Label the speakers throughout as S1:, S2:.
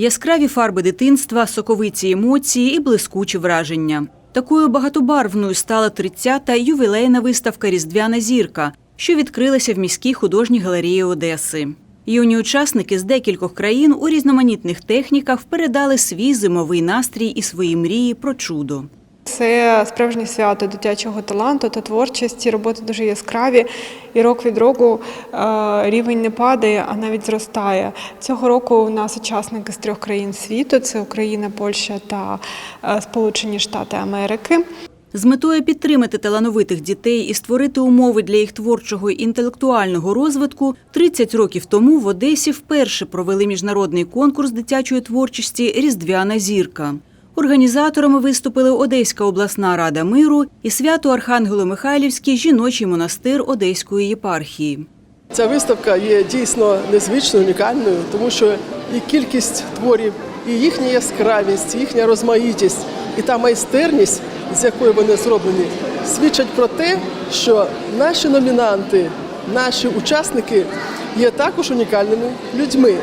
S1: Яскраві фарби дитинства, соковиті емоції і блискучі враження. Такою багатобарвною стала 30-та ювілейна виставка Різдвяна зірка, що відкрилася в міській художній галереї Одеси. Юні учасники з декількох країн у різноманітних техніках передали свій зимовий настрій і свої мрії про чудо.
S2: Це справжнє свято дитячого таланту та творчості. Роботи дуже яскраві, і рок від року е, рівень не падає, а навіть зростає. Цього року у нас учасники з трьох країн світу: це Україна, Польща та е, Сполучені Штати Америки.
S1: З метою підтримати талановитих дітей і створити умови для їх творчого і інтелектуального розвитку 30 років тому в Одесі вперше провели міжнародний конкурс дитячої творчості Різдвяна зірка. Організаторами виступили Одеська обласна рада миру і свято Архангело-Михайлівський жіночий монастир Одеської єпархії.
S3: Ця виставка є дійсно незвичною, унікальною, тому що і кількість творів, і їхня яскравість, їхня розмаїтість, і та майстерність, з якою вони зроблені, свідчать про те, що наші номінанти, наші учасники є також унікальними людьми.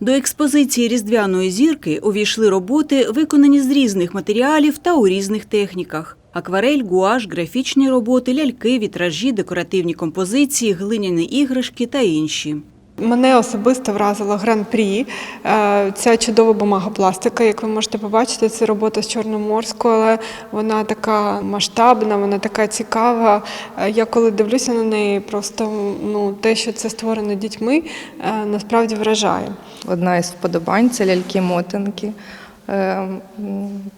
S1: До експозиції різдвяної зірки увійшли роботи, виконані з різних матеріалів та у різних техніках: акварель, гуаш, графічні роботи, ляльки, вітражі, декоративні композиції, глиняні іграшки та інші.
S2: Мене особисто вразила гран-прі. Е, Ця чудова бумагопластика, як ви можете побачити, це робота з Чорноморського, але вона така масштабна, вона така цікава. Е, Я коли дивлюся на неї, просто ну, те, що це створено дітьми, е, насправді вражає.
S4: Одна із вподобань це ляльки-мотанки. Е,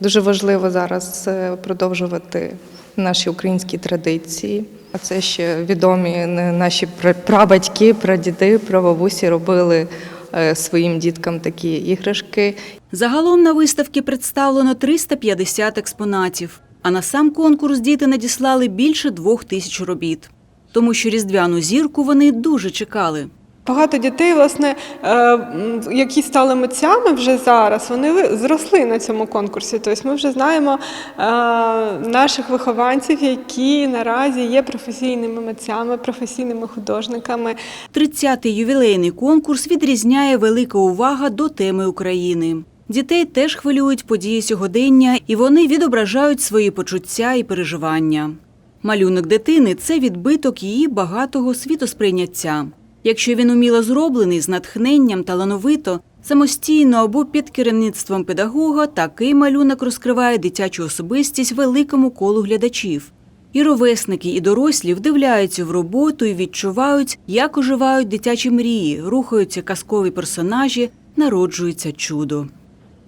S4: Дуже важливо зараз продовжувати наші українські традиції. А це ще відомі е, наші пра- прабатьки, прадіди, прабабусі робили е, своїм діткам такі іграшки.
S1: Загалом на виставці представлено 350 експонатів, а на сам конкурс діти надіслали більше двох тисяч робіт. Тому що різдвяну зірку вони дуже чекали.
S2: Багато дітей, власне, е, які стали митцями вже зараз, вони зросли на цьому конкурсі. Тобто ми вже знаємо е, наших вихованців, які наразі є професійними митцями, професійними художниками.
S1: 30-й ювілейний конкурс відрізняє велика увага до теми України. Дітей теж хвилюють події сьогодення, і вони відображають свої почуття і переживання. Малюнок дитини це відбиток її багатого світосприйняття. Якщо він уміло зроблений з натхненням, талановито, самостійно або під керівництвом педагога, такий малюнок розкриває дитячу особистість великому колу глядачів. І ровесники, і дорослі вдивляються в роботу і відчувають, як оживають дитячі мрії, рухаються казкові персонажі, народжується чудо.